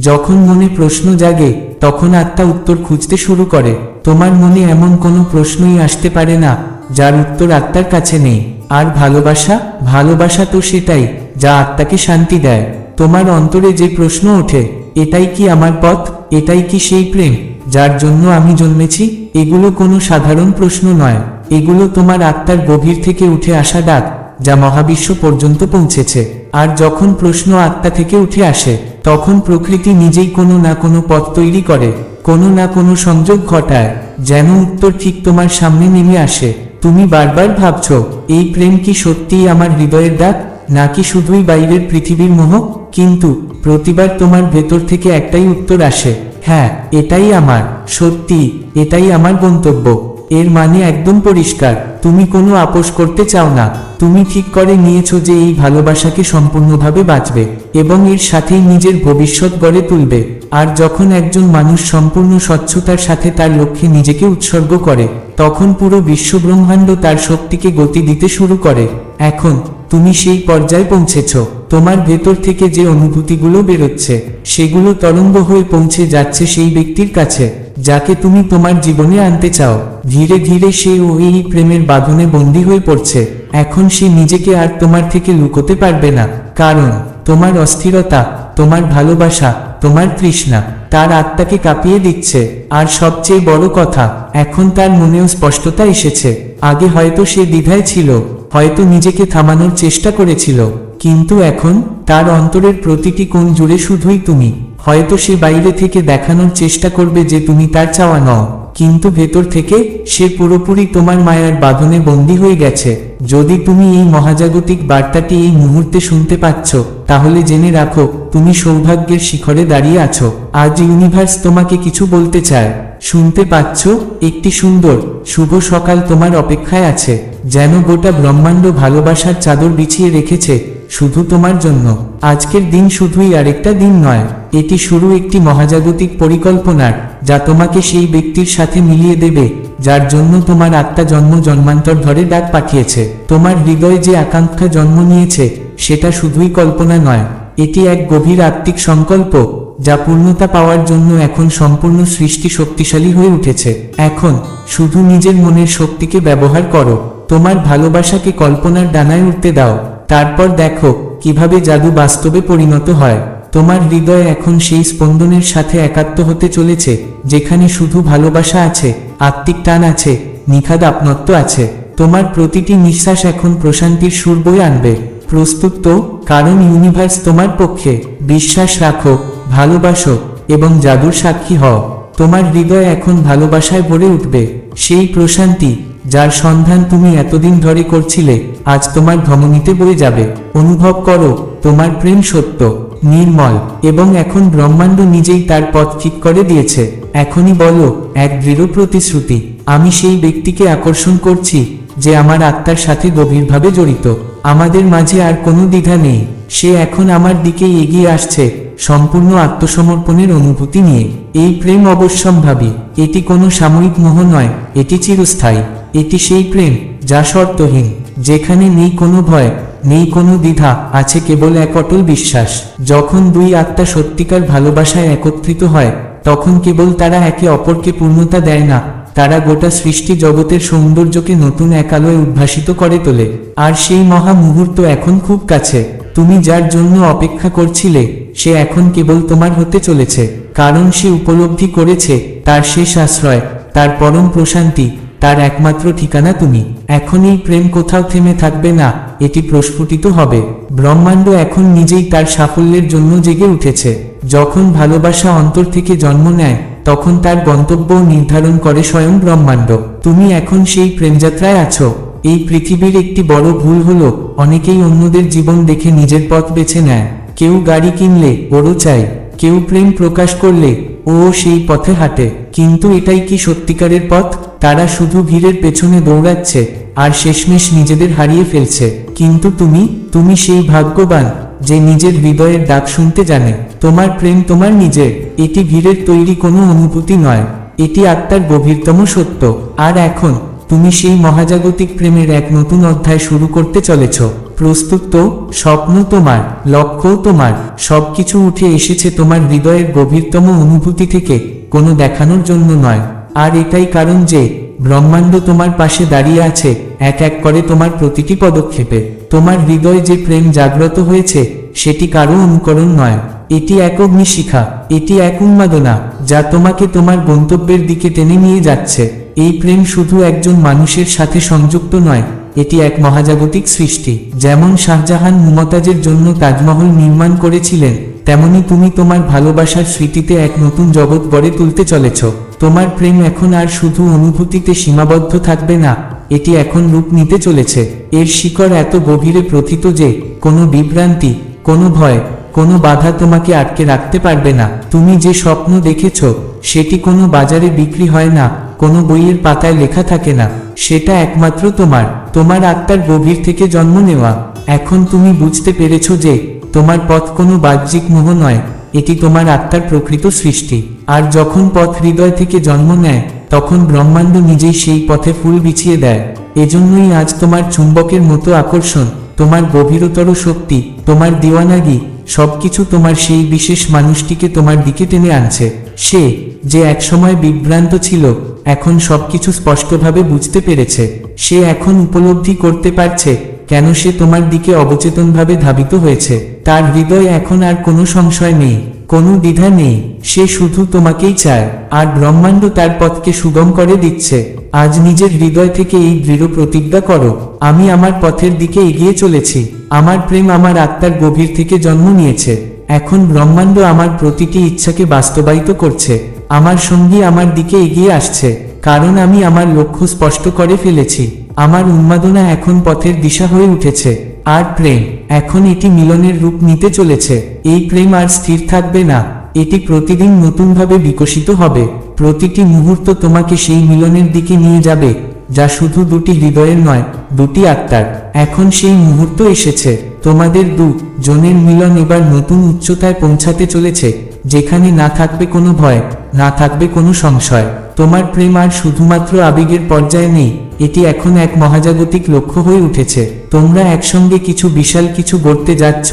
যখন মনে প্রশ্ন জাগে, তখন আত্মা উত্তর খুঁজতে শুরু করে। তোমার মনে এমন কোনো প্রশ্নই আসতে পারে না, যার উত্তর আত্মার কাছে নেই। আর ভালোবাসা? ভালোবাসা তো সেটাই, যা আত্মাকে শান্তি দেয়। তোমার অন্তরে যে প্রশ্ন ওঠে, এটাই কি আমার পথ? এটাই কি সেই প্রেম, যার জন্য আমি জন্মেছি? এগুলো কোনো সাধারণ প্রশ্ন নয়। এগুলো তোমার আত্মার গভীর থেকে উঠে আসা ডাক যা মহাবিশ্ব পর্যন্ত পৌঁছেছে। আর যখন প্রশ্ন আত্মা থেকে উঠে আসে, তখন প্রকৃতি নিজেই কোনো না কোনো পথ তৈরি করে, কোনো না কোনো সংযোগ ঘটায়, যেন উত্তর ঠিক তোমার সামনে নেমে আসে। তুমি বারবার ভাবছ, এই প্রেম কি সত্যিই আমার হৃদয়ের ডাক নাকি শুধুই বাইরের পৃথিবীর মোহ? কিন্তু প্রতিবার তোমার ভেতর থেকে একটাই উত্তর আসে হ্যাঁ এটাই আমার, সত্যি, এটাই আমার গন্তব্য। এর মানে একদম পরিষ্কার। তুমি কোনো আপোষ করতে চাও না। তুমি ঠিক করে নিয়েছো যে এই ভালোবাসাকে সম্পূর্ণভাবে বাঁচবে এবং এর সাথেই নিজের ভবিষ্যৎ গড়ে তুলবে। আর যখন একজন মানুষ সম্পূর্ণ স্বচ্ছতার সাথে তার লক্ষ্যে নিজেকে উৎসর্গ করে, তখন পুরো বিশ্বব্রহ্মাণ্ড তার শক্তিকে গতি দিতে শুরু করে। এখন, তুমি সেই পর্যায়ে পৌঁছেছ। তোমার ভেতর থেকে যে অনুভূতিগুলো বেরোচ্ছে, সেগুলো তরঙ্গ হয়ে পৌঁছে যাচ্ছে সেই ব্যক্তির কাছে। যাকে তুমি তোমার জীবনে আনতে চাও। ধীরে ধীরে সে ও এই প্রেমের বাঁধনে বন্দী হয়ে পড়ছে। এখন সে নিজেকে আর তোমার থেকে লুকোতে পারবে না। কারণ, তোমার অস্থিরতা, তোমার ভালোবাসা, তোমার তৃষ্ণা, তার আত্মাকে কাঁপিয়ে দিচ্ছে। আর সবচেয়ে বড় কথা, এখন তার মনেও স্পষ্টতা এসেছে। আগে হয়তো সে দ্বিধায় ছিল, হয়তো নিজেকে থামানোর চেষ্টা করেছিল। কিন্তু এখন, তার অন্তরের প্রতিটি কোণ জুড়ে শুধুই তুমি। হয়তো সে বাইরে থেকে দেখানোর চেষ্টা করবে যে তুমি তার চাওয়া নও। কিন্তু ভেতর থেকে সে পুরোপুরি তোমার মায়ার বাঁধনে বন্দী হয়ে গেছে। যদি তুমি এই মহাজাগতিক বার্তাটি এই মুহূর্তে শুনতে পাচ্ছ, তাহলে জেনে রাখো, তুমি সৌভাগ্যের শিখরে দাঁড়িয়ে আছো। আজ ইউনিভার্স তোমাকে কিছু বলতে চায়। শুনতে পাচ্ছ, একটি সুন্দর, শুভ সকাল তোমার অপেক্ষায় আছে, যেন গোটা ব্রহ্মাণ্ড ভালোবাসার চাদর বিছিয়ে রেখেছে, শুধু তোমার জন্য। আজকের দিন শুধুই আরেকটা দিন নয়। এটি শুরু একটি মহাজাগতিক পরিকল্পনার, যা তোমাকে সেই ব্যক্তির সাথে মিলিয়ে দেবে, যার জন্য তোমার আত্মা জন্ম জন্মান্তর ধরে ডাক পাঠিয়েছে। তোমার হৃদয়ে যে আকাঙ্ক্ষা জন্ম নিয়েছে, সেটা শুধুই কল্পনা নয়, এটি এক গভীর আত্মিক সংকল্প, যা পূর্ণতা পাওয়ার জন্য এখন সম্পূর্ণ সৃষ্টি শক্তিশালী হয়ে উঠেছে। এখন, শুধু নিজের মনের শক্তিকে ব্যবহার করো, তোমার ভালোবাসাকে কল্পনার ডানায় উঠতে দাও, তারপর দেখো কীভাবে জাদু বাস্তবে পরিণত হয়। তোমার হৃদয় এখন সেই স্পন্দনের সাথে একাত্ম হতে চলেছে, যেখানে শুধু ভালোবাসা আছে, আত্মিক টান আছে, নিখাদ আপনত্ব আছে। তোমার প্রতিটি নিঃশ্বাস এখন প্রশান্তির সুর বয়ে আনবে। প্রস্তুত তো, কারণ ইউনিভার্স তোমার পক্ষে। বিশ্বাস রাখো, ভালোবাসো, এবং জাদুর সাক্ষী হও। তোমার হৃদয় এখন ভালোবাসায় ভরে উঠবে। সেই প্রশান্তি, যার সন্ধান তুমি এতদিন ধরে করছিলে, আজ তোমার ধমনীতে বয়ে যাবে। অনুভব করো, তোমার প্রেম সত্য। নির্মল, এবং এখন ব্রহ্মাণ্ড নিজেই তার পথ ঠিক করে দিয়েছে। এখনই বলো, এক দৃঢ় প্রতিশ্রুতি। আমি সেই ব্যক্তিকে আকর্ষণ করছি, যে আমার আত্মার সাথে গভীরভাবে জড়িত। আমাদের মাঝে আর কোনো দ্বিধা নেই। সে এখন আমার দিকেই এগিয়ে আসছে, সম্পূর্ণ আত্মসমর্পণের অনুভূতি নিয়ে। এই প্রেম অবশ্যম্ভাবী। এটি কোনো সাময়িক মোহ নয়, এটি চিরস্থায়ী। এটি সেই প্রেম, যা শর্তহীন, যেখানে নেই কোনো ভয়। নেই কোনো দ্বিধা, আছে কেবল এক অটল বিশ্বাস। যখন দুই আত্মা সত্যিকার ভালোবাসায় একত্রিত হয়, তখন কেবল তারা একে অপরকে পূর্ণতা দেয় না, তারা গোটা সৃষ্টি জগতের সৌন্দর্যকে নতুন এক আলোয় উদ্ভাসিত করে তোলে। আর সেই মহা মুহূর্ত এখন খুব কাছে। তুমি যার জন্য অপেক্ষা করছিলে, সে এখন কেবল তোমার হতে চলেছে। কারণ সে উপলব্ধি করেছে, তার শেষ আশ্রয়, তার পরম প্রশান্তি তার একমাত্র ঠিকানা তুমি। এখন এই প্রেম কোথাও থেমে থাকবে না, এটি প্রস্ফুটিত হবে। ব্রহ্মাণ্ড এখন নিজেই তার সাফল্যের জন্য জেগে উঠেছে। যখন ভালোবাসা অন্তর থেকে জন্ম নেয়, তখন তার গন্তব্য নির্ধারণ করে স্বয়ং ব্রহ্মাণ্ড। তুমি এখন সেই প্রেমযাত্রায় আছো। এই পৃথিবীর একটি বড় ভুল হলো, অনেকেই অন্যদের জীবন দেখে নিজের পথ বেছে নেয়। কেউ গাড়ি কিনলে ওরও চাই কেউ প্রেম প্রকাশ করলে ও সেই পথে হাঁটে। কিন্তু এটাই কি সত্যিকারের পথ? তারা শুধু ভিড়ের পেছনে দৌড়াচ্ছে আর শেষমেশ নিজেদের হারিয়ে ফেলছে। কিন্তু তুমি তুমি সেই ভাগ্যবান যে নিজের হৃদয়ের ডাক শুনতে জানে। তোমার প্রেম তোমার নিজের। এটি ভিড়ের তৈরি কোনো অনুভূতি নয়। এটি আত্মার গভীরতম সত্য। আর এখন, তুমি সেই মহাজাগতিক প্রেমের এক নতুন অধ্যায় শুরু করতে চলেছ। প্রস্তুত তো, স্বপ্ন তোমার, লক্ষ্য তোমার, সবকিছু উঠে এসেছে তোমার হৃদয়ের গভীরতম অনুভূতি থেকে, কোনো দেখানোর জন্য নয়। আর এটাই কারণ যে, ব্রহ্মাণ্ড তোমার পাশে দাঁড়িয়ে আছে, এক এক করে তোমার প্রতিটি পদক্ষেপে। তোমার হৃদয়ে যে প্রেম জাগ্রত হয়েছে, সেটি কারও অনুকরণ নয়। এটি এক অগ্নিশিখা, এটি এক উন্মাদনা, যা তোমাকে তোমার গন্তব্যের দিকে টেনে নিয়ে যাচ্ছে। এই প্রেম শুধু একজন মানুষের সাথে সংযুক্ত নয় এটি এক মহাজাগতিক সৃষ্টি। যেমন শাহজাহান মুমতাজের জন্য তাজমহল নির্মাণ করেছিলেন, তেমনি তুমি তোমার ভালোবাসার স্মৃতিতে এক নতুন জগৎ গড়ে তুলতে চলেছ। তোমার প্রেম এখন আর শুধু অনুভূতিতে সীমাবদ্ধ থাকবে না, এটি এখন রূপ নিতে চলেছে। এর শিকড় এত গভীরে প্রথিত যে, কোনো বিভ্রান্তি, কোনো ভয়, কোনো বাধা তোমাকে আটকে রাখতে পারবে না। তুমি যে স্বপ্ন দেখেছ, সেটি কোনো বাজারে বিক্রি হয় না, কোনো বইয়ের পাতায় লেখা থাকে না। সেটা একমাত্র তোমার। তোমার আত্মার গভীর থেকে জন্ম নেওয়া। এখন তুমি বুঝতে পেরেছ যে, তোমার পথ কোনো বাহ্যিক মোহ নয়, এটি তোমার আত্মার প্রকৃত সৃষ্টি। আর যখন পথ হৃদয় থেকে জন্ম নেয়, তখন ব্রহ্মাণ্ড নিজেই সেই পথে ফুল বিছিয়ে দেয়। এজন্যই আজ তোমার চুম্বকের মতো আকর্ষণ, তোমার গভীরতর শক্তি, তোমার দিওয়ানাগি, সবকিছু তোমার সেই বিশেষ মানুষটিকে তোমার দিকে টেনে আনছে। সে, যে একসময় বিভ্রান্ত ছিল এখন সবকিছু স্পষ্টভাবে বুঝতে পেরেছে। সে এখন উপলব্ধি করতে পারছে কেন সে তোমার দিকে অবচেতনভাবে ধাবিত হয়েছে। তার হৃদয়ে এখন আর কোনো সংশয় নেই, কোনো দ্বিধা নেই। সে শুধু তোমাকেই চায়, আর ব্রহ্মাণ্ড তার পথকে সুগম করে দিচ্ছে। আজ নিজের হৃদয় থেকে এই দৃঢ় প্রতিজ্ঞা করো, আমি আমার পথের দিকে এগিয়ে চলেছি। আমার প্রেম আমার আত্মার গভীর থেকে জন্ম নিয়েছে। এখন ব্রহ্মাণ্ড আমার প্রতিটি ইচ্ছাকে বাস্তবায়িত করছে। আমার সঙ্গী আমার দিকে এগিয়ে আসছে, কারণ আমি আমার লক্ষ্য স্পষ্ট করে ফেলেছি। আমার উন্মাদনা এখন পথের দিশা হয়ে উঠেছে, আর প্রেম, এখন এটি মিলনের রূপ নিতে চলেছে। এই প্রেম আর স্থির থাকবে না, এটি প্রতিদিন নতুনভাবে বিকশিত হবে। প্রতিটি মুহূর্ত তোমাকে সেই মিলনের দিকে নিয়ে যাবে, যা শুধু দুটি হৃদয়ের নয়, দুটি আত্মার। এখন সেই মুহূর্ত এসেছে। তোমাদের দু জনের মিলন এবার নতুন উচ্চতায় পৌঁছাতে চলেছে, যেখানে না থাকবে কোনো ভয়, না থাকবে কোনো সংশয়। তোমার প্রেম আর শুধুমাত্র আবেগের পর্যায়ে নেই, এটি এখন এক মহাজাগতিক লক্ষ্য হয়ে উঠেছে। তোমরা একসঙ্গে কিছু বিশাল কিছু গড়তে যাচ্ছ,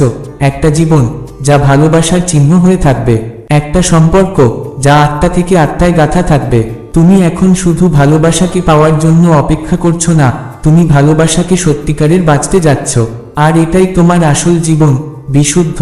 একটা জীবন, যা ভালোবাসার চিহ্ন হয়ে থাকবে। একটা সম্পর্ক, যা আত্মা থেকে আত্মায় গাথা থাকবে। তুমি এখন শুধু ভালোবাসাকে পাওয়ার জন্য অপেক্ষা করছ না, তুমি ভালোবাসাকে সত্যিকারের বাঁচতে যাচ্ছ। আর এটাই তোমার আসল জীবন, বিশুদ্ধ,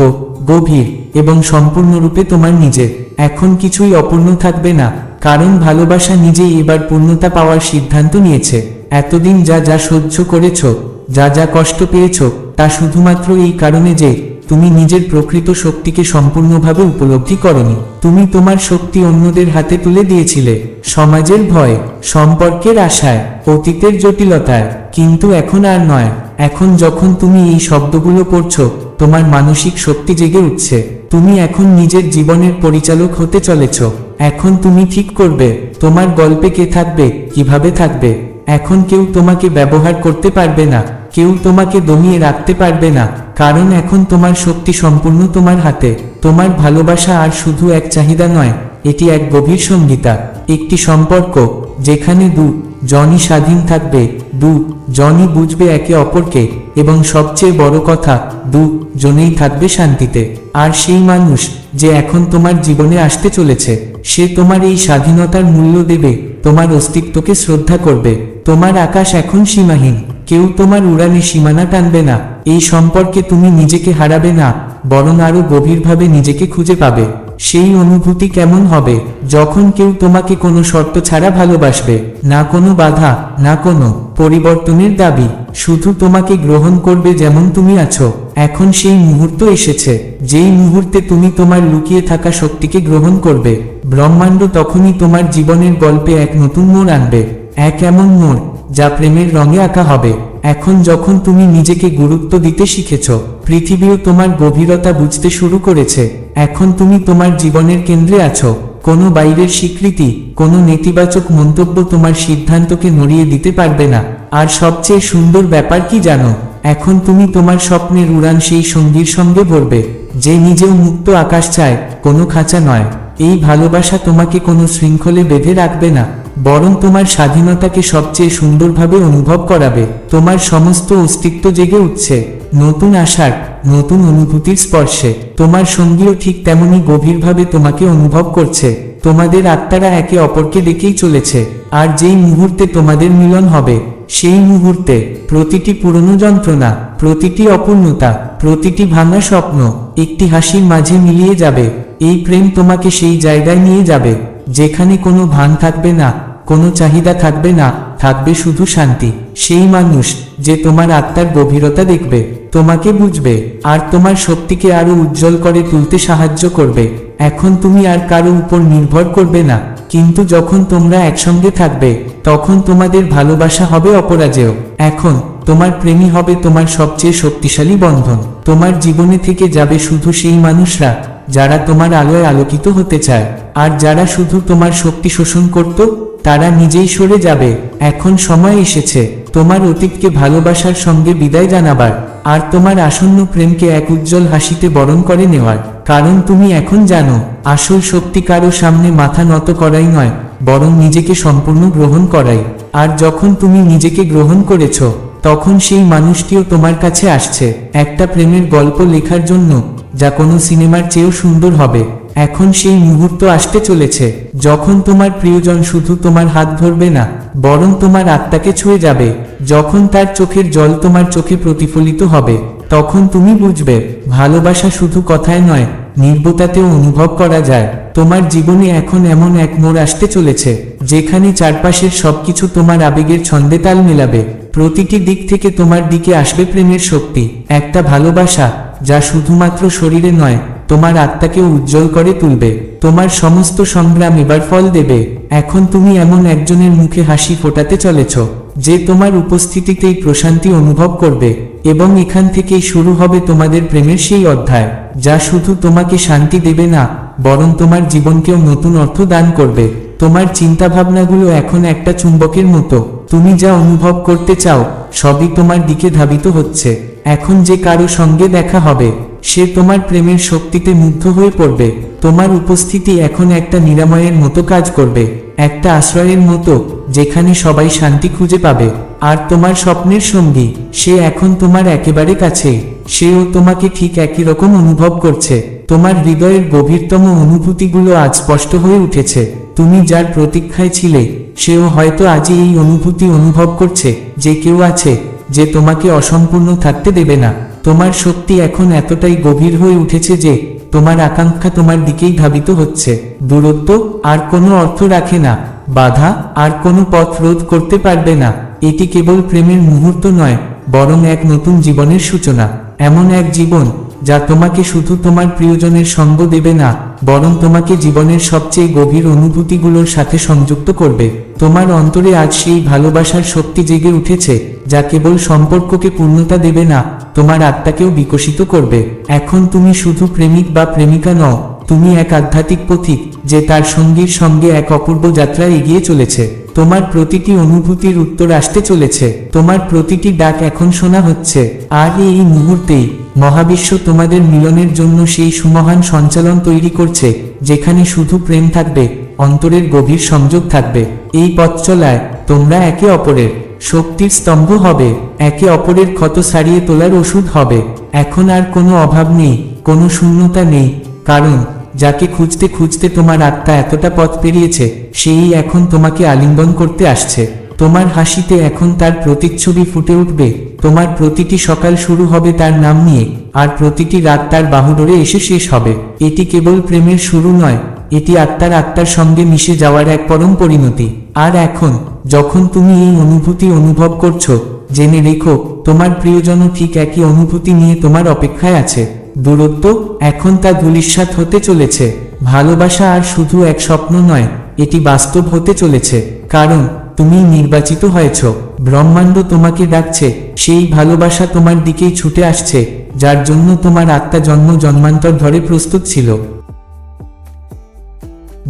গভীর এবং সম্পূর্ণরূপে তোমার নিজের। এখন কিছুই অপূর্ণ থাকবে না, কারণ ভালোবাসা নিজেই এবার পূর্ণতা পাওয়ার সিদ্ধান্ত নিয়েছে। এতদিন যা যা সহ্য করেছ, যা যা কষ্ট পেয়েছ, তা শুধুমাত্র এই কারণে যে, তুমি নিজের প্রকৃত শক্তিকে সম্পূর্ণভাবে উপলব্ধি করনি। তুমি তোমার শক্তি অন্যদের হাতে তুলে দিয়েছিলে, সমাজের ভয়, সম্পর্কের আশায়, অতীতের জটিলতায়। কিন্তু এখন আর নয়। এখন যখন তুমি এই শব্দগুলো পড়ছো, তোমার মানসিক শক্তি জেগে উঠছে। তুমি এখন নিজের জীবনের পরিচালক হতে চলেছ। এখন তুমি ঠিক করবে, তোমার গল্পে কে থাকবে, কীভাবে থাকবে। এখন কেউ তোমাকে ব্যবহার করতে পারবে না, কেউ তোমাকে দমিয়ে রাখতে পারবে না, কারণ এখন তোমার শক্তি সম্পূর্ণ তোমার হাতে। তোমার ভালোবাসা আর শুধু এক চাহিদা নয়, এটি এক গভীর সঙ্গীতা, একটি সম্পর্ক, যেখানে দু জনই স্বাধীন থাকবে দু, জনই বুঝবে একে অপরকে, এবং সবচেয়ে বড় কথা, দু, জনেই থাকবে শান্তিতে। আর সেই মানুষ, যে এখন তোমার জীবনে আসতে চলেছে, সে তোমার এই স্বাধীনতার মূল্য দেবে, তোমার অস্তিত্বকে শ্রদ্ধা করবে, তোমার আকাশ এখন সীমাহীন, কেউ তোমার উড়ানে সীমানা টানবে না, এই সম্পর্কে তুমি নিজেকে হারাবে না, বরং আরও গভীরভাবে নিজেকে খুঁজে পাবে। সেই অনুভূতি কেমন হবে যখন কেউ তোমাকে কোনো শর্ত ছাড়া ভালোবাসবে? না কোনো বাধা, না কোনো পরিবর্তনের দাবি, শুধু তোমাকে গ্রহণ করবে যেমন তুমি আছো। এখন সেই মুহূর্ত এসেছে, যেই মুহূর্তে তুমি তোমার লুকিয়ে থাকা শক্তিকে গ্রহণ করবে। ব্রহ্মাণ্ড তখনই তোমার জীবনের গল্পে এক নতুন মোড় আনবে, এক এমন মোড় যা প্রেমের রঙে আঁকা হবে। এখন যখন তুমি নিজেকে গুরুত্ব দিতে শিখেছ, পৃথিবীও তোমার গভীরতা বুঝতে শুরু করেছে। এখন তুমি তোমার জীবনের কেন্দ্রে আছো। কোনো বাইরের স্বীকৃতি, কোনো নেতিবাচক মন্তব্য তোমার সিদ্ধান্তকে নড়িয়ে দিতে পারবে না। আর সবচেয়ে সুন্দর ব্যাপার কি জানো? এখন তুমি তোমার স্বপ্নের উড়ান সেই সঙ্গীর সঙ্গে ভরবে, যে নিজেও মুক্ত আকাশ চায়, কোনো খাঁচা নয়। এই ভালোবাসা তোমাকে কোনো শৃঙ্খলে বেঁধে রাখবে না। বরং তোমার স্বাধীনতাকে সবচেয়ে সুন্দরভাবে অনুভব করাবে। তোমার সমস্ত অস্তিত্ব জেগে উঠছে। নতুন আশার, নতুন অনুভূতির স্পর্শে। তোমার সঙ্গীও ঠিক তেমনি গভীরভাবে তোমাকে অনুভব করছে। তোমাদের আত্মারা একে অপরকে দেখেই চলেছে। আর যেই মুহূর্তে তোমাদের মিলন হবে, সেই মুহূর্তে প্রতিটি পুরনো যন্ত্রণা, প্রতিটি অপূর্ণতা, প্রতিটি ভাঙা স্বপ্ন একটি হাসির মাঝে মিলিয়ে যাবে। এই প্রেম তোমাকে সেই জায়গায় নিয়ে যাবে, যেখানে কোনো ভান থাকবে না। কোনো চাহিদা থাকবে না, থাকবে শুধু শান্তি। সেই মানুষ যে তোমার আত্মার গভীরতা দেখবে, তোমাকে বুঝবে, আর তোমার শক্তিকে আরও উজ্জ্বল করে তুলতে সাহায্য করবে। এখন তুমি আর কারও উপর নির্ভর করবে না, কিন্তু যখন তোমরা একসঙ্গে থাকবে, তখন তোমাদের ভালোবাসা হবে অপরাজেয়। এখন তোমার প্রেমী হবে তোমার সবচেয়ে শক্তিশালী বন্ধন। তোমার জীবনে থেকে যাবে শুধু সেই মানুষরা, যারা তোমার আলোয় আলোকিত হতে চায়, আর যারা শুধু তোমার শক্তি শোষণ করত তারা নিজেই সরে যাবে। এখন সময় এসেছে। তোমার অতীতকে ভালোবাসার সঙ্গে বিদায় জানাবার। আর তোমার আসন্ন প্রেমকে এক উজ্জ্বল হাসিতে বরণ করে নেওয়ার। কারণ তুমি এখন জানো, আসল শক্তি কারও সামনে মাথা নত করাই নয়, বরং নিজেকে সম্পূর্ণ গ্রহণ করাই। আর যখন তুমি নিজেকে গ্রহণ করেছ, তখন সেই মানুষটিও তোমার কাছে আসছে। একটা প্রেমের গল্প লেখার জন্য, যা কোনো সিনেমার চেয়েও সুন্দর হবে। এখন সেই মুহূর্ত আসতে চলেছে, যখন তোমার প্রিয়জন শুধু তোমার হাত ধরবে না, বরং তোমার আত্মাকে ছুঁয়ে যাবে। যখন তার চোখের জল তোমার চোখে প্রতিফলিত হবে, তখন তুমি বুঝবে, ভালোবাসা শুধু কথায় নয়, নির্বতাতেও অনুভব করা যায়। তোমার জীবনে এখন এমন এক মোড় আসতে চলেছে, যেখানে চারপাশের সবকিছু তোমার আবেগের ছন্দে তাল মেলাবে। প্রতিটি দিক থেকে তোমার দিকে আসবে প্রেমের শক্তি, একটা ভালোবাসা যা শুধুমাত্র শরীরে নয়, তোমার আত্মাকেও উজ্জ্বল করে তুলবে। তোমার সমস্ত সংগ্রাম এবার ফল দেবে। এখন তুমি এমন একজনের মুখে হাসি ফোটাতে চলেছ, যে তোমার উপস্থিতিতেই প্রশান্তি অনুভব করবে, এবং এখান থেকেই শুরু হবে তোমাদের প্রেমের সেই অধ্যায়, যা শুধু তোমাকে শান্তি দেবে না, বরং তোমার জীবনকেও নতুন অর্থ দান করবে। তোমার চিন্তাভাবনাগুলো এখন একটা চুম্বকের মতো। তুমি যা অনুভব করতে চাও, সবই তোমার দিকে ধাবিত হচ্ছে। এখন যে কারও সঙ্গে দেখা হবে, সে তোমার প্রেমের শক্তিতে মুগ্ধ হয়ে পড়বে। তোমার উপস্থিতি এখন একটা নিরাময়ের মতো কাজ করবে, একটা আশ্রয়ের মতো, যেখানে সবাই শান্তি খুঁজে পাবে। আর তোমার স্বপ্নের সঙ্গী, সে এখন তোমার একেবারে কাছেই সেও তোমাকে ঠিক একই রকম অনুভব করছে। তোমার হৃদয়ের গভীরতম অনুভূতিগুলো আজ স্পষ্ট হয়ে উঠেছে। তুমি যার প্রতীক্ষায় ছিলে, সেও হয়তো আজই এই অনুভূতি অনুভব করছে, যে কেউ আছে। যে তোমাকে অসম্পূর্ণ থাকতে দেবে না। তোমার শক্তি এখন এতটাই গভীর হয়ে উঠেছে যে, তোমার আকাঙ্ক্ষা তোমার দিকেই ধাবিত হচ্ছে। দূরত্ব আর কোনো অর্থ রাখে না। বাধা আর কোনো পথ রোধ করতে পারবে না। এটি কেবল প্রেমের মুহূর্ত নয়, বরং এক নতুন জীবনের সূচনা। এমন এক জীবন যা তোমাকে শুধু তোমার প্রিয়জনের সঙ্গ দেবে না বরং তোমাকে জীবনের সবচেয়ে গভীর অনুভূতিগুলোর সাথে সংযুক্ত করবে। তোমার অন্তরে আজ সেই ভালোবাসার শক্তি জেগে উঠেছে, যা কেবল সম্পর্ককে পূর্ণতা দেবে না, তোমার আত্মাকেও বিকশিত করবে। এখন তুমি শুধু প্রেমিক বা প্রেমিকা নও, তুমি এক আধ্যাত্মিক পথিক, যে তার সঙ্গীর সঙ্গে এক অপূর্ব যাত্রা এগিয়ে চলেছে। তোমার প্রতিটি অনুভূতির উত্তর আসতে চলেছে। তোমার প্রতিটি ডাক এখন শোনা হচ্ছে। আর এই মুহূর্তেই মহাবিশ্ব তোমাদের মিলনের জন্য সেই সুমহান সঞ্চালন তৈরি করছে, যেখানে শুধু প্রেম থাকবে, অন্তরের গভীর সংযোগ থাকবে। এই পথ চলায় তোমরা একে অপরের শক্তির স্তম্ভ হবে, একে অপরের ক্ষত সারিয়ে তোলার ওষুধ হবে। এখন আর কোনো অভাব নেই, কোনো শূন্যতা নেই, কারণ যাকে খুঁজতে খুঁজতে তোমার আত্মা এতটা পথ পেরিয়েছে, সেই এখন তোমাকে আলিঙ্গন করতে আসছে। তোমার হাসিতে এখন তার প্রতিচ্ছবি ফুটে উঠবে। তোমার প্রতিটি সকাল শুরু হবে তার নাম নিয়ে, আর প্রতিটি রাত তার বাহুডোরে এসে শেষ হবে। এটি কেবল প্রেমের শুরু নয়, এটি আত্মার আত্মার সঙ্গে মিশে যাওয়ার এক পরম পরিণতি। আর এখন, যখন তুমি এই অনুভূতি অনুভব করছ, জেনে রেখো, তোমার প্রিয়জনও ঠিক একই অনুভূতি নিয়ে তোমার অপেক্ষায় আছে। দূরত্ব এখন তা ধুলিস্বাত হতে চলেছে। ভালোবাসা আর শুধু এক স্বপ্ন নয়, এটি বাস্তব হতে চলেছে। কারণ, তুমি নির্বাচিত হয়েছ। ব্রহ্মাণ্ড তোমাকে ডাকছে, সেই ভালোবাসা তোমার দিকেই ছুটে আসছে, যার জন্য তোমার আত্মা জন্ম জন্মান্তর ধরে প্রস্তুত ছিল।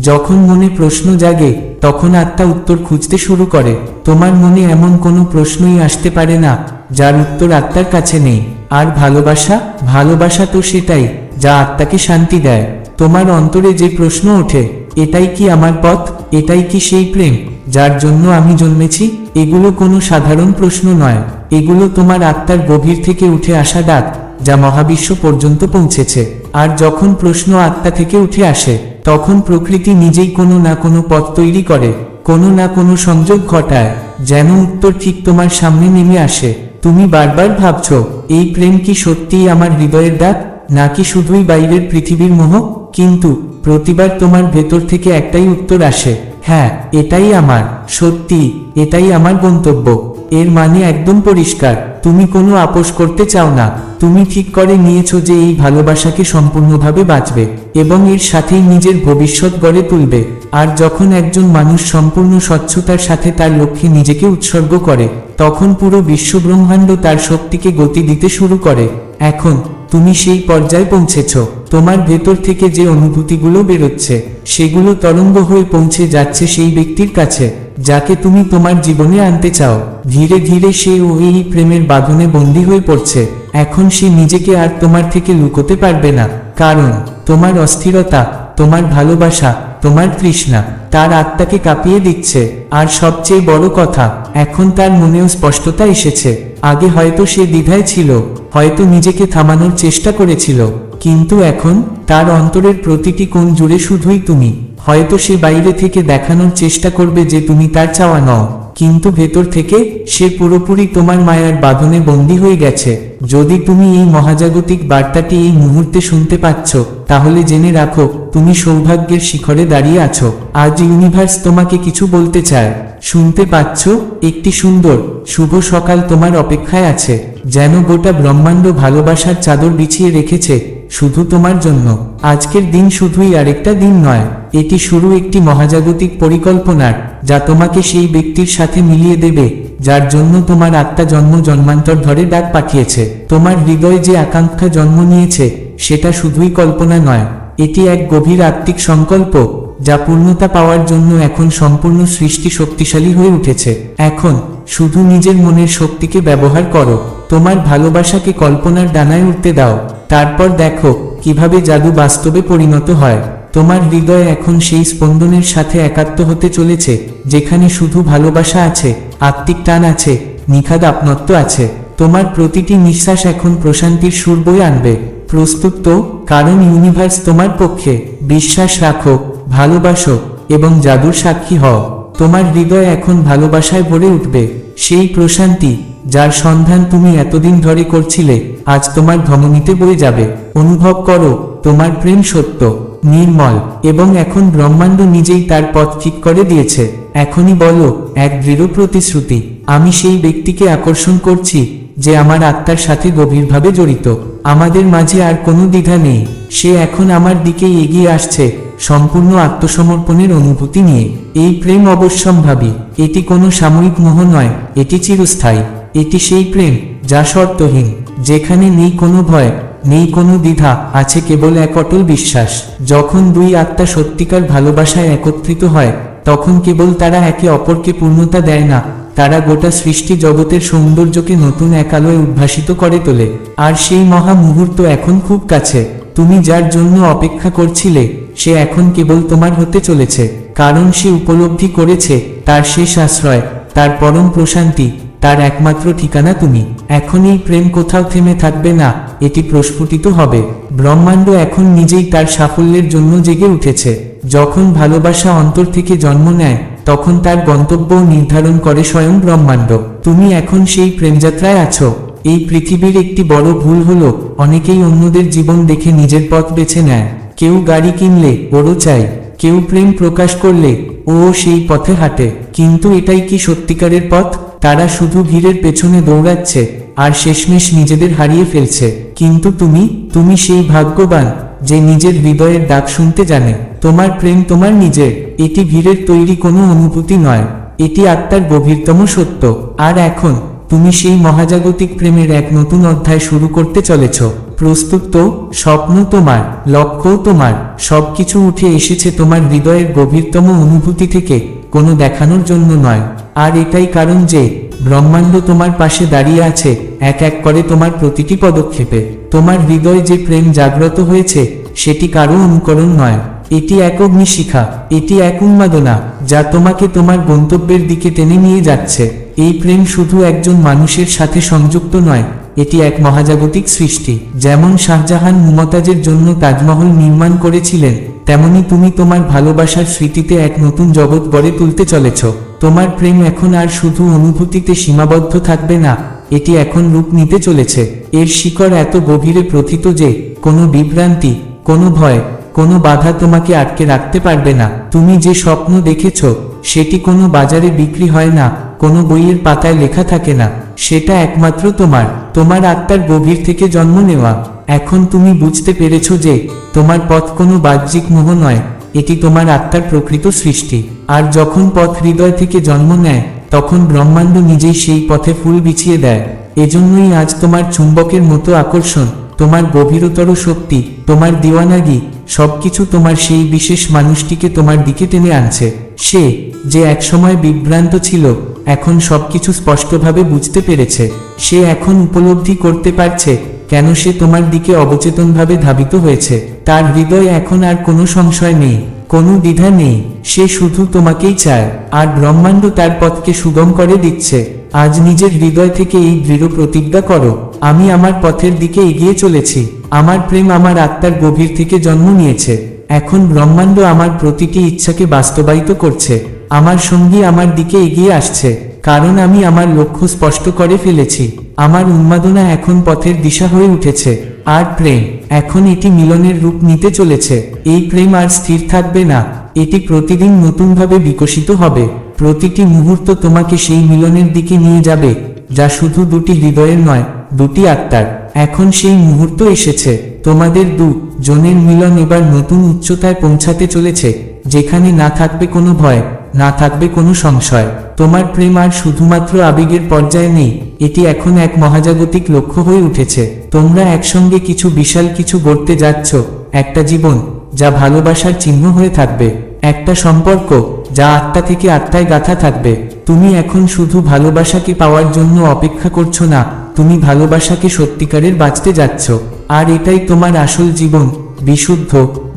যখন মনে প্রশ্ন জাগে, তখন আত্মা উত্তর খুঁজতে শুরু করে। তোমার মনে এমন কোনো প্রশ্নই আসতে পারে না যার উত্তর আত্মার কাছে নেই। আর ভালোবাসা? ভালোবাসা তো সেটাই, যা আত্মাকে শান্তি দেয়। তোমার অন্তরে যে প্রশ্ন ওঠে, এটাই কি আমার পথ? এটাই কি সেই প্রেম, যার জন্য আমি জন্মেছি? এগুলো কোনো সাধারণ প্রশ্ন নয়। এগুলো তোমার আত্মার গভীর থেকে উঠে আসা ডাক, যা মহাবিশ্ব পর্যন্ত পৌঁছেছে। আর যখন প্রশ্ন আত্মা থেকে উঠে আসে, তখন প্রকৃতি নিজেই কোনো না কোনো পথ তৈরি করে, কোনো না কোনো সংযোগ ঘটায়। যেন উত্তর ঠিক তোমার সামনে নেমে আসে। তুমি বারবার ভাবছ, এই প্রেম কি সত্যিই আমার হৃদয়ের ডাক নাকি শুধুই বাইরের পৃথিবীর মোহ? কিন্তু প্রতিবার তোমার ভেতর থেকে একটাই উত্তর আসে হ্যাঁ এটাই আমার, সত্যি, এটাই আমার গন্তব্য। এর মানে একদম পরিষ্কার। তুমি কোনো আপোষ করতে চাও না। তুমি ঠিক করে নিয়েছো যে এই ভালোবাসাকে সম্পূর্ণভাবে বাঁচবে এবং এর সাথেই নিজের ভবিষ্যৎ গড়ে তুলবে। আর যখন একজন মানুষ সম্পূর্ণ স্বচ্ছতার সাথে তার লক্ষ্যে নিজেকে উৎসর্গ করে, তখন পুরো বিশ্বব্রহ্মাণ্ড তার শক্তিকে গতি দিতে শুরু করে। এখন তুমি সেই পর্যায়ে পৌঁছেছ। তোমার ভেতর থেকে যে অনুভূতিগুলো বেরোচ্ছে, সেগুলো তরঙ্গ হয়ে পৌঁছে যাচ্ছে সেই ব্যক্তির কাছে, যাকে তুমি তোমার জীবনে আনতে চাও। ধীরে ধীরে সে ও এই প্রেমের বাঁধনে বন্দী হয়ে পড়ছে। এখন সে নিজেকে আর তোমার থেকে লুকোতে পারবে না, কারণ তোমার অস্থিরতা, তোমার ভালোবাসা তোমার কৃষ্ণা তার আত্মাকে কাঁপিয়ে দিচ্ছে। আর সবচেয়ে বড় কথা, এখন তার মনেও স্পষ্টতা এসেছে। আগে হয়তো সে দ্বিধায় ছিল, হয়তো নিজেকে থামানোর চেষ্টা করেছিল। কিন্তু এখন, তার অন্তরের প্রতিটি কোণ জুড়ে শুধুই তুমি। হয়তো সে বাইরে থেকে দেখানোর চেষ্টা করবে যে তুমি তার চাওয়া নও। কিন্তু ভেতর থেকে সে পুরোপুরি তোমার মায়ার বাঁধনে বন্দী হয়ে গেছে। যদি তুমি এই মহাজাগতিক বার্তাটি এই মুহূর্তে শুনতে পাচ্ছ, তাহলে জেনে রাখো, তুমি সৌভাগ্যের শিখরে দাঁড়িয়ে আছো। আজ ইউনিভার্স তোমাকে কিছু বলতে চায়। শুনতে পাচ্ছ, একটি সুন্দর, শুভ সকাল তোমার অপেক্ষায় আছে, যেন গোটা ব্রহ্মাণ্ড ভালোবাসার চাদর বিছিয়ে রেখেছে। শুধু তোমার জন্য। আজকের দিন শুধুই আরেকটা দিন নয়, এটি শুরু একটি মহাজাগতিক পরিকল্পনার, যা তোমাকে সেই ব্যক্তির সাথে মিলিয়ে দেবে, যার জন্য তোমার আত্মা জন্ম জন্মান্তর ধরে ডাক পাঠিয়েছে। তোমার হৃদয়ে যে আকাঙ্ক্ষা জন্ম নিয়েছে, সেটা শুধুই কল্পনা নয়, এটি এক গভীর আত্মিক সংকল্প, যা পূর্ণতা পাওয়ার জন্য এখন সম্পূর্ণ সৃষ্টি শক্তিশালী হয়ে উঠেছে। এখন, শুধু নিজের মনের শক্তিকে ব্যবহার করো। তোমার ভালোবাসাকে কল্পনার ডানায় উঠতে দাও। তারপর দেখো, কীভাবে জাদু বাস্তবে পরিণত হয়। তোমার হৃদয় এখন সেই স্পন্দনের সাথে একাত্ম হতে চলেছে, যেখানে শুধু ভালোবাসা আছে, আত্মিক টান আছে, নিখাদ আপনত্ব আছে। তোমার প্রতিটি নিঃশ্বাস এখন প্রশান্তির সুর বয়ে আনবে। প্রস্তুত তো, কারণ ইউনিভার্স তোমার পক্ষে। বিশ্বাস রাখো, ভালোবাসো, এবং জাদুর সাক্ষী হও। তোমার হৃদয় এখন ভালোবাসায় ভরে উঠবে। সেই প্রশান্তি যার সন্ধান তুমি এতদিন ধরে করছিলে, আজ তোমার ধমনীতে বয়ে যাবে। অনুভব করো, তোমার প্রেম সত্য, নির্মল, এবং এখন ব্রহ্মাণ্ড নিজেই তার পথ ঠিক করে দিয়েছে। এখনই বলো, এক দৃঢ় প্রতিশ্রুতি, আমি সেই ব্যক্তিকে আকর্ষণ করছি, যে আমার আত্মার সাথে গভীরভাবে জড়িত। আমাদের মাঝে আর কোনো দ্বিধা নেই, সে এখন আমার দিকেই এগিয়ে আসছে, সম্পূর্ণ আত্মসমর্পণের অনুভূতি নিয়ে। এই প্রেম অবশ্যম্ভাবী, এটি কোনো সাময়িক মোহ নয়, এটি চিরস্থায়ী। এটি সেই প্রেম, যা শর্তহীন, যেখানে নেই কোনো ভয়, নেই কোনো দ্বিধা, আছে কেবল এক অটল বিশ্বাস। যখন দুই আত্মা সত্যিকার ভালোবাসায় একত্রিত হয়, তখন কেবল তারা একে অপরকে পূর্ণতা দেয় না, তারা গোটা সৃষ্টি জগতের সৌন্দর্যকে নতুন এক আলোয় উদ্ভাসিত করে তোলে। আর সেই মহা মুহূর্ত এখন খুব কাছে, তুমি যার জন্য অপেক্ষা করছিলে, সে এখন কেবল তোমার হতে চলেছে, কারণ সে উপলব্ধি করেছে, তার শেষ আশ্রয়, তার পরম প্রশান্তি তার একমাত্র ঠিকানা তুমি। এখন এই প্রেম কোথাও থেমে থাকবে না, এটি প্রস্ফুটিত হবে। ব্রহ্মাণ্ড এখন নিজেই তার সাফল্যের জন্য জেগে উঠেছে। যখন ভালোবাসা অন্তর থেকে জন্ম নেয়, তখন তার গন্তব্য নির্ধারণ করে স্বয়ং ব্রহ্মাণ্ড। তুমি এখন সেই প্রেমযাত্রায় আছো। এই পৃথিবীর একটি বড় ভুল হলো, অনেকেই অন্যদের জীবন দেখে নিজের পথ বেছে নেয়। কেউ গাড়ি কিনলে বড় চাই। কেউ প্রেম প্রকাশ করলে, ও সেই পথে হাঁটে। কিন্তু এটাই কি সত্যিকারের পথ? তারা শুধু ভিড়ের পেছনে দৌড়াচ্ছে আর শেষমেশ নিজেদের হারিয়ে ফেলছে। কিন্তু তুমি তুমি সেই ভাগ্যবান যে নিজের হৃদয়ের ডাক শুনতে জানে। তোমার প্রেম তোমার নিজের। এটি ভিড়ের তৈরি কোনো অনুভূতি নয়। এটি আত্মার গভীরতম সত্য। আর এখন, তুমি সেই মহাজাগতিক প্রেমের এক নতুন অধ্যায় শুরু করতে চলেছ। প্রস্তুত তো, স্বপ্ন তোমার, লক্ষ্যও তোমার, সবকিছু উঠে এসেছে তোমার হৃদয়ের গভীরতম অনুভূতি থেকে। কোনো দেখানোর জন্য নয়। আর এটাই কারণ যে, ব্রহ্মাণ্ড তোমার পাশে দাঁড়িয়ে আছে, এক এক করে তোমার প্রতিটি পদক্ষেপে। তোমার হৃদয় যে প্রেম জাগ্রত হয়েছে, সেটি কারও অনুকরণ নয়। এটি এক অগ্নিশিখা এটি এক উন্মাদনা, যা তোমাকে তোমার গন্তব্যের দিকে টেনে নিয়ে যাচ্ছে। এই প্রেম শুধু একজন মানুষের সাথে সংযুক্ত নয়, এটি এক মহাজাগতিক সৃষ্টি। যেমন শাহজাহান মুমতাজের জন্য তাজমহল নির্মাণ করেছিলেন, তেমনি তুমি তোমার ভালোবাসার স্মৃতিতে এক নতুন জগৎ গড়ে তুলতে চলেছ। তোমার প্রেম এখন আর শুধু অনুভূতিতে সীমাবদ্ধ থাকবে না, এটি এখন রূপ নিতে চলেছে। এর শিকড় এত গভীরে প্রথিত যে, কোনো বিভ্রান্তি, কোনো ভয় কোনো বাধা তোমাকে আটকে রাখতে পারবে না। তুমি যে স্বপ্ন দেখেছ, সেটি কোনো বাজারে বিক্রি হয় না, কোনো বইয়ের পাতায় লেখা থাকে না। সেটা একমাত্র তোমার তোমার আত্মার গভীর থেকে জন্ম নেওয়া। এখন তুমি বুঝতে পেরেছ যে, তোমার পথ কোনো বাহ্যিক মোহ নয়, এটি তোমার আত্মার প্রকৃত সৃষ্টি। আর যখন পথ হৃদয় থেকে জন্ম নেয়, তখন ব্রহ্মাণ্ড নিজেই সেই পথে ফুল বিছিয়ে দেয়। এজন্যই আজ তোমার চুম্বকের মতো আকর্ষণ, তোমার গভীরতর শক্তি, তোমার দিওয়ানাগি সবকিছু তোমার সেই বিশেষ মানুষটিকে তোমার দিকে টেনে আনছে। সে, যে একসময় বিভ্রান্ত ছিল, এখন সবকিছু স্পষ্টভাবে বুঝতে পেরেছে। সে এখন উপলব্ধি করতে পারছে কেন সে তোমার দিকে অবচেতনভাবে ধাবিত হয়েছে। তার হৃদয়ে এখন আর কোনো সংশয় নেই, কোনো দ্বিধা নেই। সে শুধু তোমাকেই চায়, আর ব্রহ্মাণ্ড তার পথকে সুগম করে দিচ্ছে। আজ নিজের হৃদয় থেকে এই দৃঢ় প্রতিজ্ঞা করো, আমি আমার পথের দিকে এগিয়ে চলেছি, আমার প্রেম আমার আত্মার গভীর থেকে জন্ম নিয়েছে, এখন ব্রহ্মাণ্ড আমার প্রতিটি ইচ্ছাকে বাস্তবায়িত করছে, আমার সঙ্গী আমার দিকে এগিয়ে আসছে, কারণ আমি আমার লক্ষ্য স্পষ্ট করে ফেলেছি, আমার উন্মাদনা এখন পথের দিশা হয়ে উঠেছে। আর প্রেম, এখন এটি মিলনের রূপ নিতে চলেছে। এই প্রেম আর স্থির থাকবে না। এটি প্রতিদিন নতুনভাবে বিকশিত হবে। প্রতিটি মুহূর্ত তোমাকে সেই মিলনের দিকে নিয়ে যাবে, যা শুধু দুটি হৃদয়ের নয়, দুটি আত্মার। এখন সেই মুহূর্ত এসেছে। তোমাদের দু জনের মিলন এবার নতুন উচ্চতায় পৌঁছাতে চলেছে। যেখানে না থাকবে কোনো ভয়, না থাকবে কোনো সংশয়। তোমার প্রেম আর শুধুমাত্র আবেগের পর্যায়ে নেই, এটি এখন এক মহাজাগতিক লক্ষ্য হয়ে উঠেছে। তোমরা একসঙ্গে কিছু বিশাল কিছু গড়তে যাচ্ছ, একটা জীবন, যা ভালোবাসার চিহ্ন হয়ে থাকবে। একটা সম্পর্ক, যা আত্মা থেকে আত্মায় গাথা থাকবে। তুমি এখন শুধু ভালোবাসাকে পাওয়ার জন্য অপেক্ষা করছ না, তুমি ভালোবাসাকে সত্যিকারের বাঁচতে যাচ্ছ। আর এটাই তোমার আসল জীবন বিশুদ্ধ,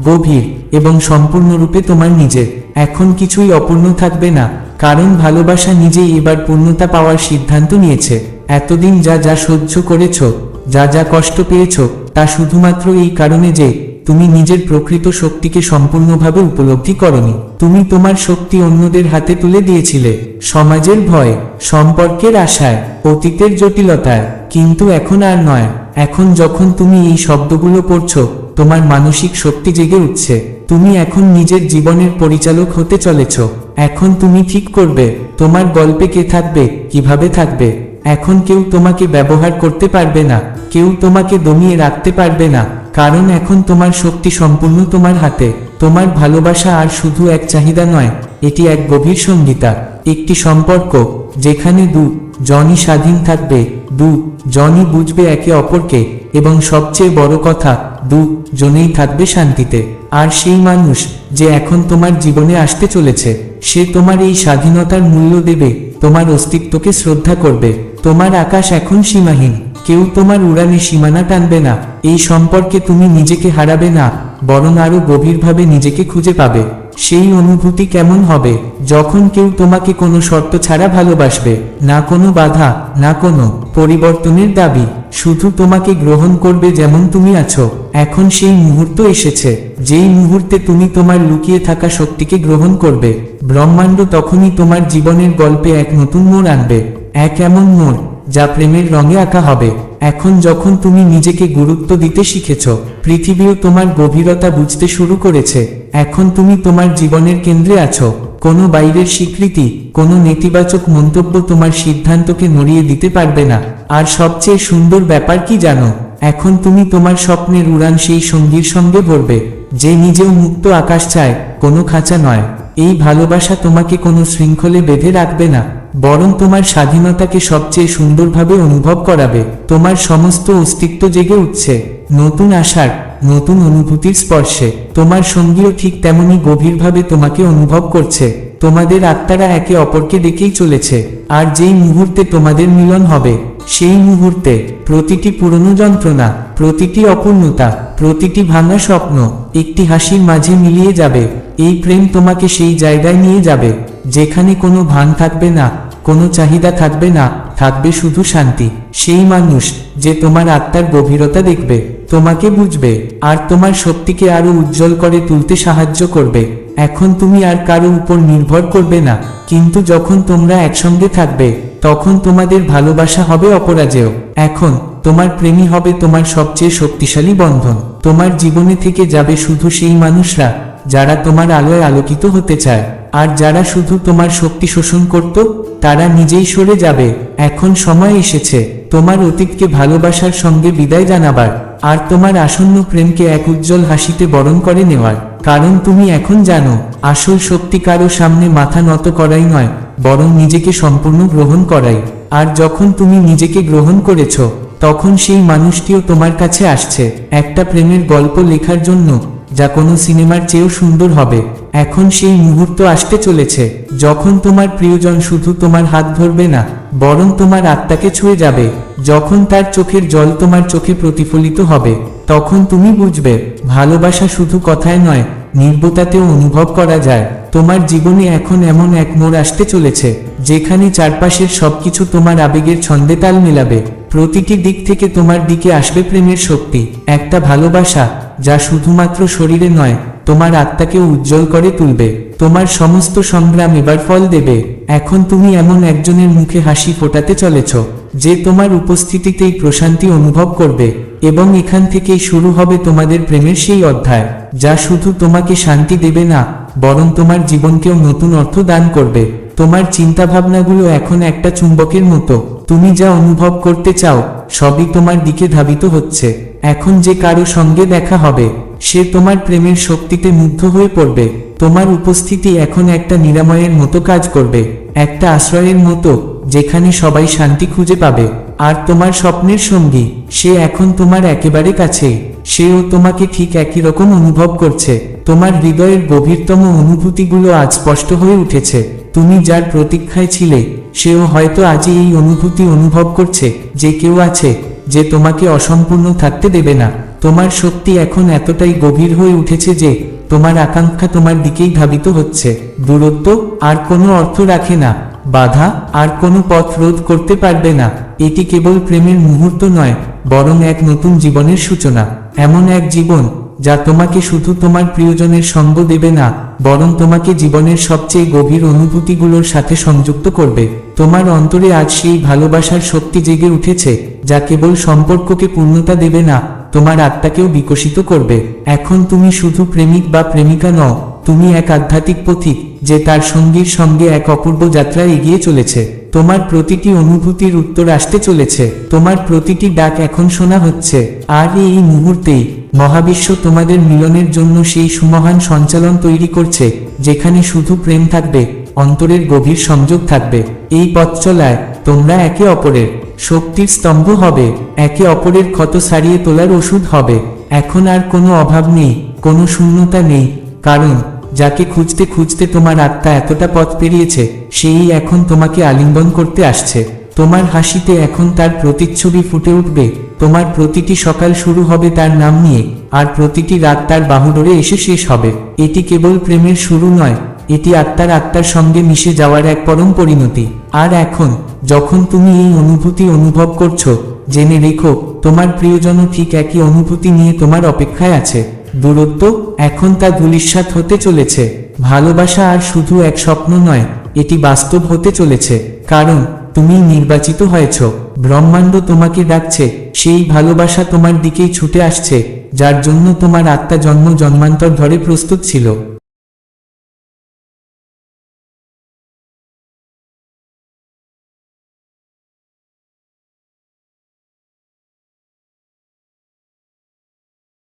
গভীর এবং সম্পূর্ণরূপে তোমার নিজের এখন কিছুই অপূর্ণ থাকবে না, কারণ ভালোবাসা নিজেই এবার পূর্ণতা পাওয়ার সিদ্ধান্ত নিয়েছে। এতদিন যা যা সহ্য করেছ, যা যা কষ্ট পেয়েছ, তা শুধুমাত্র এই কারণে যে, তুমি নিজের প্রকৃত শক্তিকে সম্পূর্ণভাবে উপলব্ধি করনি। তুমি তোমার শক্তি অন্যদের হাতে তুলে দিয়েছিলে, সমাজের ভয়, সম্পর্কের আশায়, অতীতের জটিলতায়। কিন্তু এখন আর নয়। এখন যখন তুমি এই শব্দগুলো পড়ছো, তোমার মানসিক শক্তি জেগে উঠছে। তুমি এখন নিজের জীবনের পরিচালক হতে চলেছ। এখন তুমি ঠিক করবে, তোমার গল্পে কে থাকবে, কীভাবে থাকবে। এখন কেউ তোমাকে ব্যবহার করতে পারবে না, কেউ তোমাকে দমিয়ে রাখতে পারবে না, কারণ এখন তোমার শক্তি সম্পূর্ণ তোমার হাতে। তোমার ভালোবাসা আর শুধু এক চাহিদা নয়, এটি এক গভীর সঙ্গীতা। একটি সম্পর্ক, যেখানে দু, জনই স্বাধীন থাকবে। দু, জনই বুঝবে একে অপরকে এবং সবচেয়ে বড় কথা, দু, জনেই থাকবে শান্তিতে। আর সেই মানুষ যে এখন তোমার জীবনে আসতে চলেছে, সে তোমার এই স্বাধীনতার মূল্য দেবে, তোমার অস্তিত্বকে শ্রদ্ধা করবে। তোমার আকাশ এখন সীমাহীন, কেউ তোমার উড়ানে সীমানা টানবে না। এই সম্পর্কে তুমি নিজেকে হারাবে না, বরং আরও গভীরভাবে নিজেকে খুঁজে পাবে। সেই অনুভূতি কেমন হবে যখন কেউ তোমাকে কোনো শর্ত ছাড়া ভালোবাসবে? না কোনো বাধা, না কোনো পরিবর্তনের দাবি, শুধু তোমাকে গ্রহণ করবে যেমন তুমি আছো। এখন সেই মুহূর্ত এসেছে, যেই মুহূর্তে তুমি তোমার লুকিয়ে থাকা শক্তিকে গ্রহণ করবে। ব্রহ্মাণ্ড তখনই তোমার জীবনের গল্পে এক নতুন মোড় আনবে, এক এমন মোড় যা প্রেমের রঙে আঁকা হবে। এখন যখন তুমি নিজেকে গুরুত্ব দিতে শিখেছ, পৃথিবীও তোমার গভীরতা বুঝতে শুরু করেছে। এখন তুমি তোমার জীবনের কেন্দ্রে আছো। কোনো বাইরের স্বীকৃতি, কোনো নেতিবাচক মন্তব্য তোমার সিদ্ধান্তকে নড়িয়ে দিতে পারবে না। আর সবচেয়ে সুন্দর ব্যাপার কি জানো? এখন তুমি তোমার স্বপ্নের উড়ান সেই সঙ্গীর সঙ্গে ভরবে, যে নিজেও মুক্ত আকাশ চায়, কোনো খাঁচা নয়। এই ভালোবাসা তোমাকে কোনো শৃঙ্খলে বেঁধে রাখবে না, বরং তোমার স্বাধীনতাকে সবচেয়ে সুন্দরভাবে অনুভব করাবে। তোমার সমস্ত অস্তিত্ব জেগে উঠছে, নতুন আশার, নতুন অনুভূতির স্পর্শে। তোমার সঙ্গীও ঠিক তেমনি গভীরভাবে তোমাকে অনুভব করছে। তোমাদের আত্মারা একে অপরকে দেখেই চলেছে, আর যেই মুহূর্তে তোমাদের মিলন হবে, সেই মুহূর্তে প্রতিটি পুরনো যন্ত্রণা, প্রতিটি অপূর্ণতা, প্রতিটি ভাঙা স্বপ্ন একটি হাসির মাঝে মিলিয়ে যাবে। এই প্রেম তোমাকে সেই জায়গায় নিয়ে যাবে, যেখানে কোনো ভান থাকবে না, কোনো চাহিদা থাকবে না, থাকবে শুধু শান্তি। সেই মানুষ যে তোমার আত্মার গভীরতা দেখবে, তোমাকে বুঝবে, আর তোমার শক্তিকে আরও উজ্জ্বল করে তুলতে সাহায্য করবে। এখন তুমি আর কারও উপর নির্ভর করবে না, কিন্তু যখন তোমরা একসঙ্গে থাকবে, তখন তোমাদের ভালোবাসা হবে অপরাজেয়। এখন তোমার প্রেমী হবে তোমার সবচেয়ে শক্তিশালী বন্ধন। তোমার জীবনে থেকে যাবে শুধু সেই মানুষরা যারা তোমার আলোয় আলোকিত হতে চায়, আর যারা শুধু তোমার শক্তি শোষণ করত, তারা নিজেই সরে যাবে। এখন সময় এসেছে, তোমার অতীতকে ভালোবাসার সঙ্গে বিদায় জানাবার, আর তোমার আসন্ন প্রেমকে এক উজ্জ্বল হাসিতে বরণ করে নেওয়ার। কারণ তুমি এখন জানো, আসল শক্তি কারও সামনে মাথা নত করাই নয়, বরং নিজেকে সম্পূর্ণ গ্রহণ করাই। আর যখন তুমি নিজেকে গ্রহণ করেছ, তখন সেই মানুষটিও তোমার কাছে আসছে। একটা প্রেমের গল্প লেখার জন্য যা কোনো সিনেমার চেয়েও সুন্দর হবে। এখন সেই মুহূর্ত আসতে চলেছে, যখন তোমার প্রিয়জন শুধু তোমার হাত ধরবে না, বরং তোমার আত্মাকে ছুঁয়ে যাবে। যখন তার চোখের জল তোমার চোখে প্রতিফলিত হবে, তখন তুমি বুঝবে, ভালোবাসা শুধু কথায় নয়, নির্বতাতেও অনুভব করা যায়। তোমার জীবনে এখন এমন এক মোড় আসতে চলেছে, যেখানে চারপাশের সবকিছু তোমার আবেগের ছন্দে তাল মেলাবে। প্রতিটি দিক থেকে তোমার দিকে আসবে প্রেমের শক্তি, একটা ভালোবাসা, যা শুধুমাত্র শরীরে নয়, তোমার আত্মাকে উজ্জ্বল করে তুলবে। তোমার সমস্ত সংগ্রাম এবার ফল দেবে। এখন তুমি এমন একজনের মুখে হাসি ফোটাতে চলেছ, যে তোমার উপস্থিতিতেই প্রশান্তি অনুভব করবে, এবং এখান থেকেই শুরু হবে তোমাদের প্রেমের সেই অধ্যায়, যা শুধু তোমাকে শান্তি দেবে না, বরং তোমার জীবনকেও নতুন অর্থ দান করবে। তোমার চিন্তাভাবনাগুলো এখন একটা চুম্বকের মতো। তুমি যা অনুভব করতে চাও, সবই তোমার দিকে ধাবিত হচ্ছে। এখন যে কারও সঙ্গে দেখা হবে, সে তোমার প্রেমের শক্তিতে মুগ্ধ হয়ে পড়বে। তোমার উপস্থিতি এখন একটা নিরাময়ের মতো কাজ করবে, একটা আশ্রয়ের মতো, যেখানে সবাই শান্তি খুঁজে পাবে। আর তোমার স্বপ্নের সঙ্গী, সে এখন তোমার একেবারে কাছে। সেও তোমাকে ঠিক একই রকম অনুভব করছে। তোমার হৃদয়ের গভীরতম অনুভূতিগুলো আজ স্পষ্ট হয়ে উঠেছে। তুমি যার প্রতীক্ষায় ছিলে, সেও হয়তো আজই এই অনুভূতি অনুভব করছে যে কেউ আছে, যে তোমাকে অসম্পূর্ণ থাকতে দেবে না। তোমার শক্তি এখন এতটাই গভীর হয়ে উঠেছে যে, তোমার আকাঙ্ক্ষা তোমার দিকেই ধাবিত হচ্ছে। দূরত্ব আর কোনো অর্থ রাখে না, বাধা আর কোনো পথ রোধ করতে পারবে না। এটি কেবল প্রেমের মুহূর্ত নয়, বরং এক নতুন জীবনের সূচনা। এমন এক জীবন যা তোমাকে শুধু তোমার প্রিয়জনের সঙ্গ দেবে না, বরং তোমাকে জীবনের সবচেয়ে গভীর অনুভূতিগুলোর সাথে সংযুক্ত করবে। তোমার অন্তরে আজ সেই ভালোবাসার শক্তি জেগে উঠেছে, যা কেবল সম্পর্ককে পূর্ণতা দেবে না, তোমার আত্মাকেও বিকশিত করবে। এখন তুমি শুধু প্রেমিক বা প্রেমিকা নও, তুমি এক আধ্যাত্মিক পথিক, যে তার সঙ্গীর সঙ্গে এক অপূর্ব যাত্রায় এগিয়ে চলেছে। তোমার প্রতিটি অনুভূতির উত্তর আসতে চলেছে। তোমার প্রতিটি ডাক এখন শোনা হচ্ছে। আর এই মুহূর্তেই মহাবিশ্ব তোমাদের মিলনের জন্য সেই সুমহান সঞ্চালন তৈরি করছে, যেখানে শুধু প্রেম থাকবে, অন্তরের গভীর সংযোগ থাকবে। এই পথ চলায় তোমরা একে অপরের শক্তির স্তম্ভ হবে, একে অপরের ক্ষত সারিয়ে তোলার ওষুধ হবে। এখন আর কোনো অভাব নেই, কোনো শূন্যতা নেই, কারণ যাকে খুঁজতে খুঁজতে তোমার আত্মা এতটা পথ পেরিয়েছে, সেই এখন তোমাকে আলিঙ্গন করতে আসছে। তোমার হাসিতে এখন তার প্রতিচ্ছবি ফুটে উঠবে। তোমার প্রতিটি সকাল শুরু হবে তার নাম নিয়ে, আর প্রতিটি রাত তার বাহুডোরে এসে শেষ হবে। এটি কেবল প্রেমের শুরু নয়, এটি আত্মার আত্মার সঙ্গে মিশে যাওয়ার এক পরম পরিণতি। আর এখন, যখন তুমি এই অনুভূতি অনুভব করছ, জেনে রেখো, তোমার প্রিয়জনও ঠিক একই অনুভূতি নিয়ে তোমার অপেক্ষায় আছে। দূরত্ব এখন তা ধুলিস্বাত হতে চলেছে। ভালোবাসা আর শুধু এক স্বপ্ন নয়, এটি বাস্তব হতে চলেছে। কারণ, তুমি নির্বাচিত হয়েছ। ব্রহ্মাণ্ড তোমাকে ডাকছে, সেই ভালোবাসা তোমার দিকেই ছুটে আসছে, যার জন্য তোমার আত্মা জন্ম জন্মান্তর ধরে প্রস্তুত ছিল।